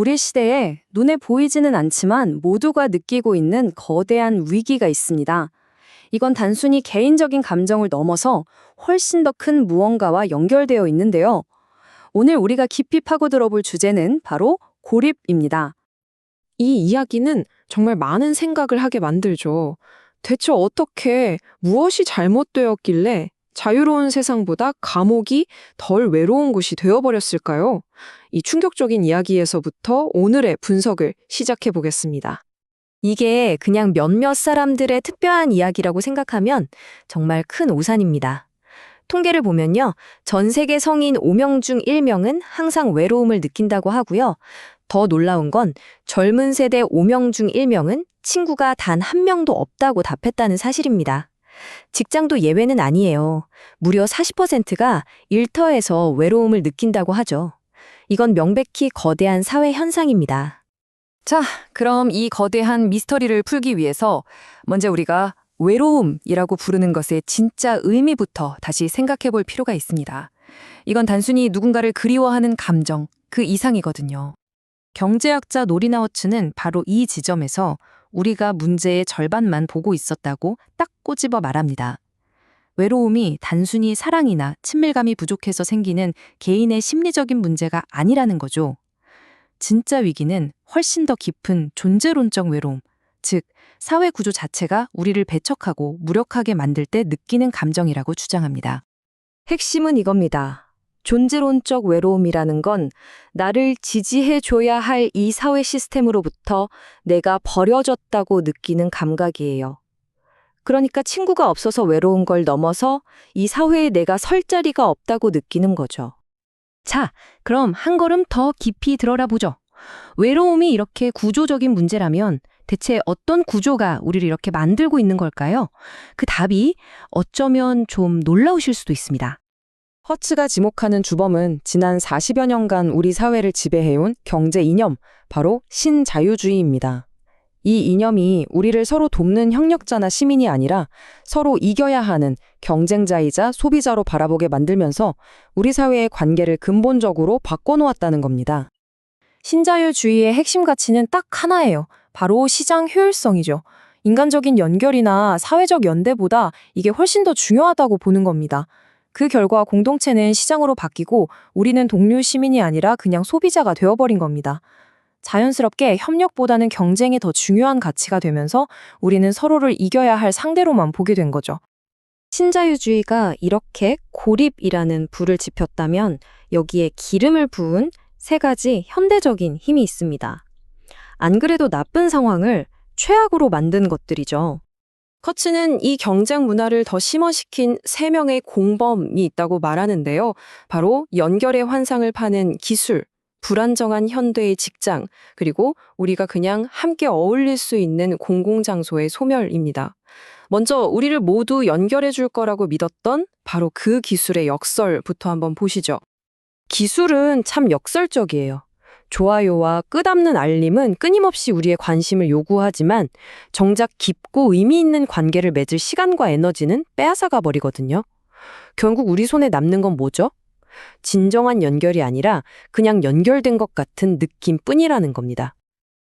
우리 시대에 눈에 보이지는 않지만 모두가 느끼고 있는 거대한 위기가 있습니다. 이건 단순히 개인적인 감정을 넘어서 훨씬 더 큰 무언가와 연결되어 있는데요. 오늘 우리가 깊이 파고 들어볼 주제는 바로 고립입니다. 이 이야기는 정말 많은 생각을 하게 만들죠. 대체 어떻게 무엇이 잘못되었길래 자유로운 세상보다 감옥이 덜 외로운 곳이 되어버렸을까요? 이 충격적인 이야기에서부터 오늘의 분석을 시작해 보겠습니다. 이게 그냥 몇몇 사람들의 특별한 이야기라고 생각하면 정말 큰 오산입니다. 통계를 보면요. 전 세계 성인 5명 중 1명은 항상 외로움을 느낀다고 하고요. 더 놀라운 건 젊은 세대 5명 중 1명은 친구가 단 한 명도 없다고 답했다는 사실입니다. 직장도 예외는 아니에요. 무려 40%가 일터에서 외로움을 느낀다고 하죠. 이건 명백히 거대한 사회 현상입니다. 자, 그럼 이 거대한 미스터리를 풀기 위해서 먼저 우리가 외로움이라고 부르는 것의 진짜 의미부터 다시 생각해 볼 필요가 있습니다. 이건 단순히 누군가를 그리워하는 감정, 그 이상이거든요. 경제학자 노리나워츠는 바로 이 지점에서 우리가 문제의 절반만 보고 있었다고 딱 꼬집어 말합니다. 외로움이 단순히 사랑이나 친밀감이 부족해서 생기는 개인의 심리적인 문제가 아니라는 거죠. 진짜 위기는 훨씬 더 깊은 존재론적 외로움, 즉, 사회 구조 자체가 우리를 배척하고 무력하게 만들 때 느끼는 감정이라고 주장합니다. 핵심은 이겁니다. 존재론적 외로움이라는 건 나를 지지해줘야 할 이 사회 시스템으로부터 내가 버려졌다고 느끼는 감각이에요. 그러니까 친구가 없어서 외로운 걸 넘어서 이 사회에 내가 설 자리가 없다고 느끼는 거죠. 자, 그럼 한 걸음 더 깊이 들어라 보죠. 외로움이 이렇게 구조적인 문제라면 대체 어떤 구조가 우리를 이렇게 만들고 있는 걸까요? 그 답이 어쩌면 좀 놀라우실 수도 있습니다. 허츠가 지목하는 주범은 지난 40여 년간 우리 사회를 지배해온 경제 이념, 바로 신자유주의입니다. 이 이념이 우리를 서로 돕는 협력자나 시민이 아니라 서로 이겨야 하는 경쟁자이자 소비자로 바라보게 만들면서 우리 사회의 관계를 근본적으로 바꿔놓았다는 겁니다. 신자유주의의 핵심 가치는 딱 하나예요. 바로 시장 효율성이죠. 인간적인 연결이나 사회적 연대보다 이게 훨씬 더 중요하다고 보는 겁니다. 그 결과 공동체는 시장으로 바뀌고 우리는 동료 시민이 아니라 그냥 소비자가 되어버린 겁니다. 자연스럽게 협력보다는 경쟁이 더 중요한 가치가 되면서 우리는 서로를 이겨야 할 상대로만 보게 된 거죠. 신자유주의가 이렇게 고립이라는 불을 지폈다면 여기에 기름을 부은 세 가지 현대적인 힘이 있습니다. 안 그래도 나쁜 상황을 최악으로 만든 것들이죠. 커츠는 이 경쟁 문화를 더 심화시킨 세 명의 공범이 있다고 말하는데요. 바로 연결의 환상을 파는 기술, 불안정한 현대의 직장, 그리고 우리가 그냥 함께 어울릴 수 있는 공공장소의 소멸입니다. 먼저 우리를 모두 연결해 줄 거라고 믿었던 바로 그 기술의 역설부터 한번 보시죠. 기술은 참 역설적이에요. 좋아요와 끝없는 알림은 끊임없이 우리의 관심을 요구하지만 정작 깊고 의미 있는 관계를 맺을 시간과 에너지는 빼앗아가 버리거든요. 결국 우리 손에 남는 건 뭐죠? 진정한 연결이 아니라 그냥 연결된 것 같은 느낌뿐이라는 겁니다.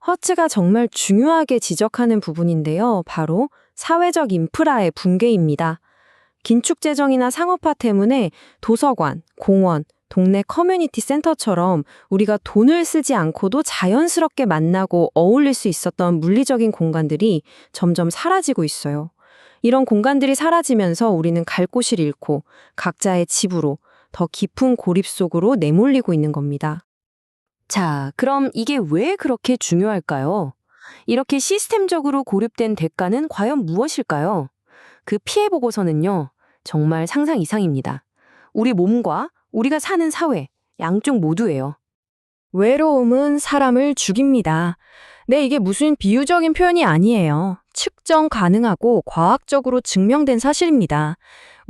허츠가 정말 중요하게 지적하는 부분인데요. 바로 사회적 인프라의 붕괴입니다. 긴축 재정이나 상업화 때문에 도서관, 공원, 동네 커뮤니티 센터처럼 우리가 돈을 쓰지 않고도 자연스럽게 만나고 어울릴 수 있었던 물리적인 공간들이 점점 사라지고 있어요. 이런 공간들이 사라지면서 우리는 갈 곳을 잃고 각자의 집으로 더 깊은 고립 속으로 내몰리고 있는 겁니다. 자, 그럼 이게 왜 그렇게 중요할까요? 이렇게 시스템적으로 고립된 대가는 과연 무엇일까요? 그 피해 보고서는요, 정말 상상 이상입니다. 우리 몸과 우리가 사는 사회, 양쪽 모두예요. 외로움은 사람을 죽입니다. 네, 이게 무슨 비유적인 표현이 아니에요. 측정 가능하고 과학적으로 증명된 사실입니다.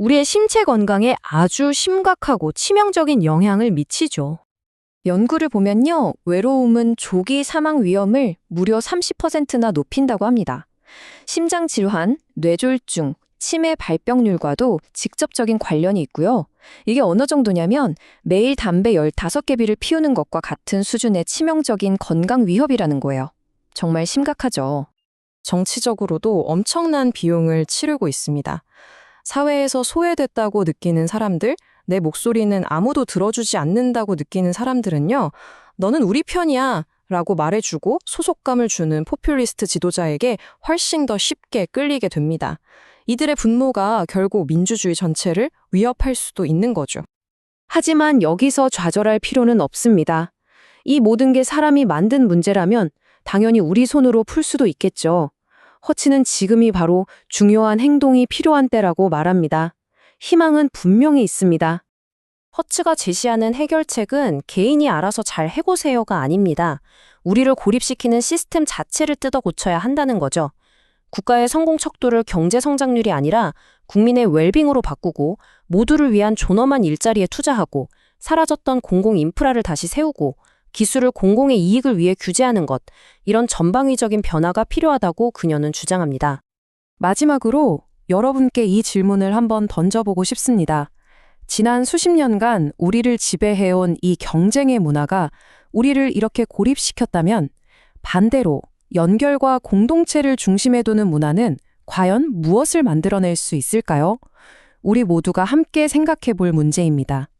우리의 신체 건강에 아주 심각하고 치명적인 영향을 미치죠. 연구를 보면요, 외로움은 조기 사망 위험을 무려 30%나 높인다고 합니다. 심장 질환, 뇌졸중, 치매 발병률과도 직접적인 관련이 있고요. 이게 어느 정도냐면 매일 담배 15개비를 피우는 것과 같은 수준의 치명적인 건강 위협이라는 거예요. 정말 심각하죠. 정치적으로도 엄청난 비용을 치르고 있습니다. 사회에서 소외됐다고 느끼는 사람들, 내 목소리는 아무도 들어주지 않는다고 느끼는 사람들은요, 너는 우리 편이야. 라고 말해주고 소속감을 주는 포퓰리스트 지도자에게 훨씬 더 쉽게 끌리게 됩니다. 이들의 분노가 결국 민주주의 전체를 위협할 수도 있는 거죠. 하지만 여기서 좌절할 필요는 없습니다. 이 모든 게 사람이 만든 문제라면 당연히 우리 손으로 풀 수도 있겠죠. 허치는 지금이 바로 중요한 행동이 필요한 때라고 말합니다. 희망은 분명히 있습니다. 허츠가 제시하는 해결책은 개인이 알아서 잘 해고세요가 아닙니다. 우리를 고립시키는 시스템 자체를 뜯어 고쳐야 한다는 거죠. 국가의 성공 척도를 경제 성장률이 아니라 국민의 웰빙으로 바꾸고 모두를 위한 존엄한 일자리에 투자하고 사라졌던 공공 인프라를 다시 세우고 기술을 공공의 이익을 위해 규제하는 것 이런 전방위적인 변화가 필요하다고 그녀는 주장합니다. 마지막으로 여러분께 이 질문을 한번 던져보고 싶습니다. 지난 수십 년간 우리를 지배해온 이 경쟁의 문화가 우리를 이렇게 고립시켰다면 반대로 연결과 공동체를 중심에 두는 문화는 과연 무엇을 만들어낼 수 있을까요? 우리 모두가 함께 생각해 볼 문제입니다.